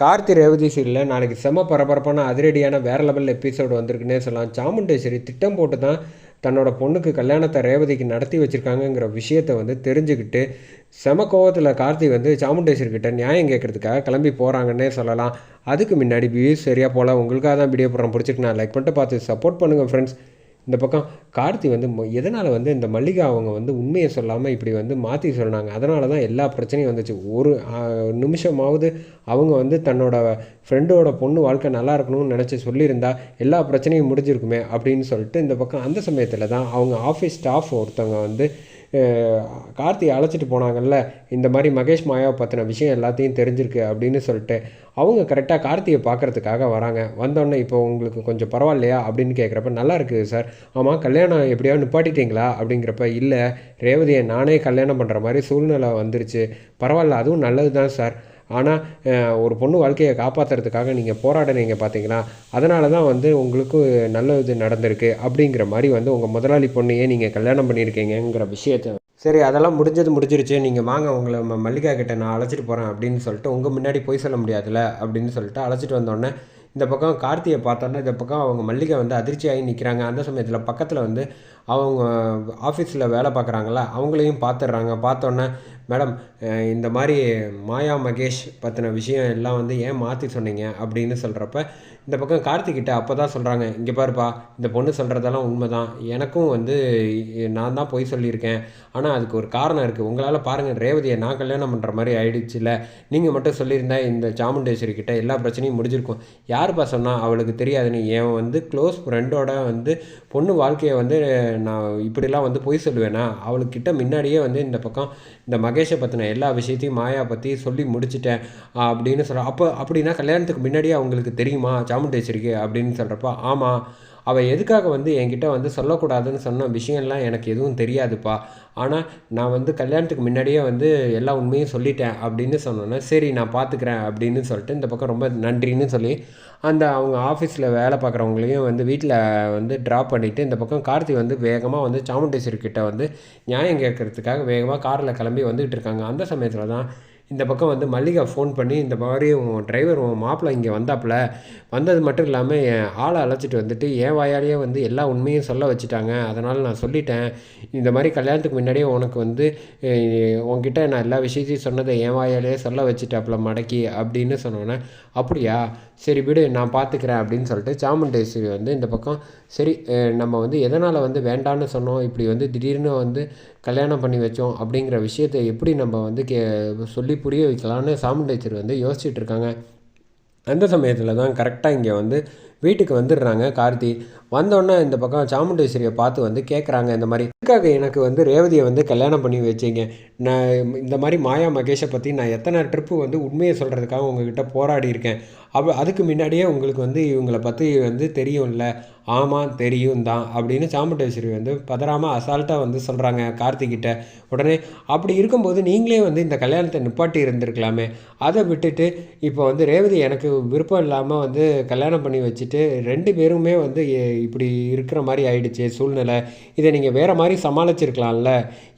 கார்த்தி ரேவதி சீரியலில் நாளைக்கு செம பரபரப்பான அதிரடியான வேற லெவல் எபிசோடு வந்திருக்குன்னே சொல்லலாம். சாமுண்டேஸ்வரி திட்டம் போட்டு தான் தன்னோட பொண்ணுக்கு கல்யாணத்தை ரேவதிக்கு நடத்தி வச்சுருக்காங்கங்கிற விஷயத்தை வந்து தெரிஞ்சுக்கிட்டு செம கோவத்தில் கார்த்தி வந்து சாமுண்டேஸ்வரி கிட்ட நியாயம் கேட்கறதுக்காக கிளம்பி போகிறாங்கன்னே சொல்லலாம். அதுக்கு முன்னாடி வியூஸ் சரியாக போல். உங்களுக்காக தான் வீடியோ போடுறோம் பிடிச்சிருக்கு நான் லைக் பண்ணிட்டு பார்த்து சப்போர்ட் பண்ணுங்கள் ஃப்ரெண்ட்ஸ் இந்த பக்கம் கார்த்தி வந்து எதனால் வந்து இந்த மல்லிகா அவங்க வந்து உண்மையை சொல்லாமல் இப்படி வந்து மாற்றி சொன்னாங்க? அதனால தான் எல்லா பிரச்சனையும் வந்துச்சு. ஒரு நிமிஷமாவது அவங்க வந்து தன்னோட ஃப்ரெண்டோட பொண்ணு வாழ்க்கை நல்லா இருக்கணும்னு நினச்சி சொல்லியிருந்தா எல்லா பிரச்சனையும் முடிஞ்சிருக்குமே அப்படின்னு சொல்லிட்டு இந்த பக்கம் அந்த சமயத்தில் தான் அவங்க ஆஃபீஸ் ஸ்டாஃப் ஒருத்தவங்க வந்து கார்த்தியை அழைச்சிட்டு போனாங்கல்ல இந்த மாதிரி மகேஷ் மாயாவை பற்றின விஷயம் எல்லாத்தையும் தெரிஞ்சிருக்கு அப்படின்னு சொல்லிட்டு அவங்க கரெக்டாக கார்த்தியை பார்க்கறதுக்காக வராங்க. வந்தோடனே இப்போ உங்களுக்கு கொஞ்சம் பரவாயில்லையா அப்படின்னு கேட்குறப்ப நல்லா இருக்குது சார். ஆமாம் கல்யாணம் எப்படியாவது நிப்பாட்டிட்டீங்களா அப்படிங்கிறப்ப இல்லை ரேவதியை நானே கல்யாணம் பண்ணுற மாதிரி சூழ்நிலை வந்துருச்சு. பரவாயில்ல அதுவும் நல்லது தான் சார். ஆனால் ஒரு பொண்ணு வாழ்க்கையை காப்பாற்றுறதுக்காக நீங்கள் போராடினீங்க பார்த்தீங்கன்னா அதனால தான் வந்து உங்களுக்கு நல்ல இது நடந்திருக்கு அப்படிங்கிற மாதிரி வந்து உங்கள் முதலாளி பொண்ணையே நீங்கள் கல்யாணம் பண்ணியிருக்கீங்கிற விஷயத்தை சரி அதெல்லாம் முடிஞ்சது முடிஞ்சிருச்சு. நீங்கள் வாங்க உங்களை ம- மல்லிகா கிட்ட நான் அழைச்சிட்டு போகிறேன் அப்படின்னு சொல்லிட்டு உங்கள் முன்னாடி போய் சொல்ல முடியாதுல்ல அப்படின்னு சொல்லிட்டு அழைச்சிட்டு வந்தோடனே இந்த பக்கம் கார்த்தியை பார்த்தோன்னே இந்த பக்கம் அவங்க மல்லிகை வந்து அதிர்ச்சியாகி நிற்கிறாங்க அந்த சமயத்தில் பக்கத்தில் வந்து அவங்க ஆஃபீஸில் வேலை பார்க்குறாங்களா அவங்களையும் பார்த்துடுறாங்க. பார்த்தோன்னே மேடம் இந்த மாதிரி மாயா மகேஷ் பற்றின விஷயம் எல்லாம் வந்து ஏன் மாற்றி சொன்னீங்க அப்படின்னு சொல்கிறப்ப இந்த பக்கம் கார்த்திகிட்ட அப்போ தான் சொல்கிறாங்க இங்கே பாருப்பா இந்த பொண்ணு சொல்கிறதெல்லாம் உண்மை தான் எனக்கும் வந்து நான் தான் பொய் சொல்லியிருக்கேன். ஆனால் அதுக்கு ஒரு காரணம் இருக்குது உங்களால் பாருங்கள் ரேவதியை நான் கல்யாணம் பண்ணுற மாதிரி ஆயிடுச்சுல. நீங்கள் மட்டும் சொல்லியிருந்தா இந்த சாமுண்டேஸ்வரி கிட்ட எல்லா பிரச்சனையும் முடிஞ்சிருக்கும். யாருப்பா சொன்னால் அவளுக்கு தெரியாதுன்னு. என் வந்து க்ளோஸ் ஃப்ரெண்டோட வந்து பொண்ணு வாழ்க்கையை வந்து நான் இப்படிலாம் வந்து பொய் சொல்லுவேனா? அவளுக்கிட்ட முன்னாடியே வந்து இந்த பக்கம் இந்த மகேஷை பற்றின எல்லா விஷயத்தையும் மாயா பற்றி சொல்லி முடிச்சிட்டேன். அப்படின்னு சொல்கிறேன் அப்போ அப்படின்னா கல்யாணத்துக்கு முன்னாடியே அவங்களுக்கு தெரியுமா? சாமுண்டேஸ்வரிக்கு அப்படின்னு சொல்கிறப்ப ஆமாம் அவள் எதுக்காக வந்து என்கிட்ட வந்து சொல்லக்கூடாதுன்னு சொன்ன விஷயம்லாம் எனக்கு எதுவும் தெரியாதுப்பா. ஆனால் நான் வந்து கல்யாணத்துக்கு முன்னாடியே வந்து எல்லா உண்மையும் சொல்லிட்டேன் அப்படின்னு சொன்னோன்னே சரி நான் பார்த்துக்கிறேன் அப்படின்னு சொல்லிட்டு இந்த பக்கம் ரொம்ப நன்றின்னு சொல்லி அந்த அவங்க ஆஃபீஸில் வேலை பார்க்குறவங்களையும் வந்து வீட்டில் வந்து ட்ராப் பண்ணிவிட்டு இந்த பக்கம் கார்த்தி வந்து வேகமாக வந்து சாமுண்டேஸ்வரி கிட்டே வந்து நியாயம் கேட்கறதுக்காக வேகமாக காரில் கிளம்பி வந்துகிட்டு இருக்காங்க. அந்த சமயத்தில் தான் இந்த பக்கம் வந்து மல்லிகா ஃபோன் பண்ணி இந்த மாதிரி உன் டிரைவர் உன் மாப்பிள்ளை இங்கே வந்தாப்புல வந்தது மட்டும் இல்லாமல் என் ஆளை அழைச்சிட்டு வந்துட்டு என் வாயாலேயே வந்து எல்லா உண்மையும் சொல்ல வச்சுட்டாங்க. அதனால் நான் சொல்லிட்டேன். இந்த மாதிரி கல்யாணத்துக்கு முன்னாடியே உனக்கு வந்து உன்கிட்ட நான் எல்லா விஷயத்தையும் சொன்னதை என் வாயாலேயே சொல்ல வச்சுட்டாப்புல மடக்கி அப்படின்னு சொன்னோன்னே அப்படியா? சரி விடு நான் பார்த்துக்கிறேன் அப்படின்னு சொல்லிட்டு சாமுண்டேஸ்வரி வந்து இந்த பக்கம் சரி நம்ம வந்து எதனால் வந்து வேண்டான்னு சொன்னோம் இப்படி வந்து திடீர்னு வந்து கல்யாணம் பண்ணி வச்சோம் அப்படிங்கிற விஷயத்தை எப்படி நம்ம வந்து கே சொல்லி புரிய வைக்கலான்னு சாமுண்டேச்சர் வந்து யோசிச்சுட்டு இருக்காங்க. அந்த சமயத்தில் தான் கரெக்டாக இங்கே வந்து வீட்டுக்கு வந்துடுறாங்க கார்த்தி. வந்தோடனே இந்த பக்கம் சாமுண்டேஸ்வரியை பார்த்து வந்து கேட்குறாங்க இந்த மாதிரி இதுக்காக எனக்கு வந்து ரேவதியை வந்து கல்யாணம் பண்ணி வச்சிங்க? நான் இந்த மாதிரி மாயா மகேஷை பற்றி நான் எத்தனை ட்ரிப்பு வந்து உண்மையை சொல்கிறதுக்காக உங்ககிட்ட போராடி இருக்கேன். அப்போ அதுக்கு முன்னாடியே உங்களுக்கு வந்து இவங்களை பற்றி வந்து தெரியும்ல. ஆமாம் தெரியும் தான் அப்படின்னு சாமுண்டேஸ்வரி வந்து பதறாமல் அசால்ட்டாக வந்து சொல்கிறாங்க கார்த்திகிட்ட உடனே அப்படி இருக்கும்போது நீங்களே வந்து இந்த கல்யாணத்தை நிப்பாட்டி இருந்திருக்கலாமே. அதை விட்டுட்டு இப்போ வந்து ரேவதி எனக்கு விருப்பம் இல்லாமல் வந்து கல்யாணம் பண்ணி வச்சுட்டு ரெண்டு பேருமே வந்து இப்படி இருக்கிற மாதிரி ஆயிடுச்சு சூழ்நிலை. இதை நீங்கள் வேறு மாதிரி சமாளிச்சிருக்கலாம்ல.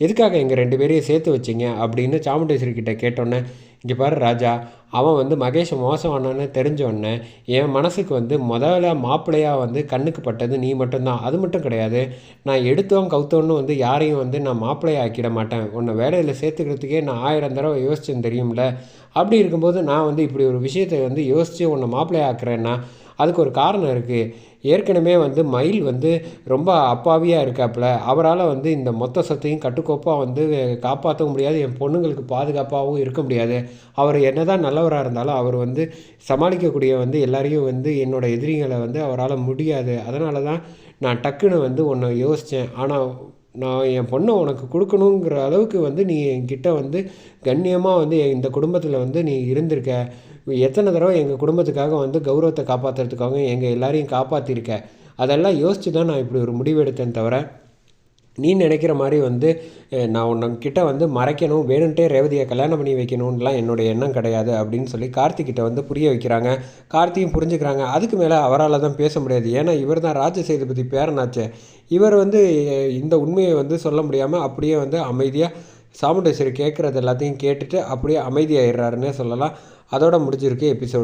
எதுக்காக எங்கள் ரெண்டு பேரையும் சேர்த்து வச்சீங்க அப்படின்னு சாமுண்டேஸ்வரி கிட்டே கேட்டோன்னே இங்கே பாரு ராஜா அவன் வந்து மகேஷ் மோசமானன்னு தெரிஞ்சோடனே என் மனசுக்கு வந்து முதல்ல மாப்பிள்ளையாக வந்து கண்ணுக்கு பட்டது நீ மட்டும்தான். அது மட்டும் கிடையாது. நான் எடுத்தோம் கவுத்தோன்னு வந்து யாரையும் வந்து நான் மாப்பிள்ளையை ஆக்கிட மாட்டேன். உன்னை வேலையில் சேர்த்துக்கிறதுக்கே நான் ஆயிரம் தடவை யோசிச்சேன்னு தெரியும்ல. அப்படி இருக்கும்போது நான் வந்து இப்படி ஒரு விஷயத்தை வந்து யோசித்து உன்னை மாப்பிள்ளையை ஆக்குறேன்னா அதுக்கு ஒரு காரணம் இருக்குது ஏற்கனவே வந்து மயில் வந்து ரொம்ப அப்பாவியாக இருக்காப்புல. அவரால் வந்து இந்த மொத்த சொத்தையும் கட்டுக்கோப்பாக வந்து காப்பாற்ற முடியாது. என் பொண்ணுங்களுக்கு பாதுகாப்பாகவும் இருக்க முடியாது. அவர் என்ன தான் நல்லவராக இருந்தாலும் அவர் வந்து சமாளிக்கக்கூடிய வந்து எல்லாரையும் வந்து என்னோட எதிரிகளை வந்து அவரால் முடியாது. அதனால தான் நான் டக்குன்னு வந்து ஒன்று யோசித்தேன் ஆனால் நான் என் பொண்ணை உனக்கு கொடுக்கணுங்கிற அளவுக்கு வந்து நீ என்கிட்ட வந்து கண்ணியமாக வந்து இந்த குடும்பத்தில் வந்து நீ இருந்திருக்க. எத்தனை தடவை எங்கள் குடும்பத்துக்காக வந்து கௌரவத்தை காப்பாற்றுறதுக்காக எங்கள் எல்லாரையும் காப்பாற்றிருக்க அதெல்லாம் யோசித்து தான் நான் இப்படி ஒரு முடிவு எடுத்தேன் தவிர நீ நினைக்கிற மாதிரி வந்து நான் உன்கிட்ட வந்து மறைக்கணும் வேணுன்ட்டே ரேவதியை கல்யாணம் பண்ணி வைக்கணும்லாம் என்னுடைய எண்ணம் கிடையாது அப்படின்னு சொல்லி கார்த்திகிட்ட வந்து புரிய வைக்கிறாங்க. கார்த்தியும் புரிஞ்சுக்கிறாங்க. அதுக்கு மேலே அவரால் தான் பேச முடியாது. ஏன்னா இவர் தான் ராஜ சேதுபதி பேரனாச்சே. இவர் வந்து இந்த உண்மையை வந்து சொல்ல முடியாமல் அப்படியே வந்து அமைதியாக சாமுண்டேஸ்வரி கேட்குறது எல்லாத்தையும் கேட்டுட்டு அப்படியே அமைதியாயிடுறாருன்னே சொல்லலாம். அதோட முடிஞ்சிருக்கு எபிசோடு.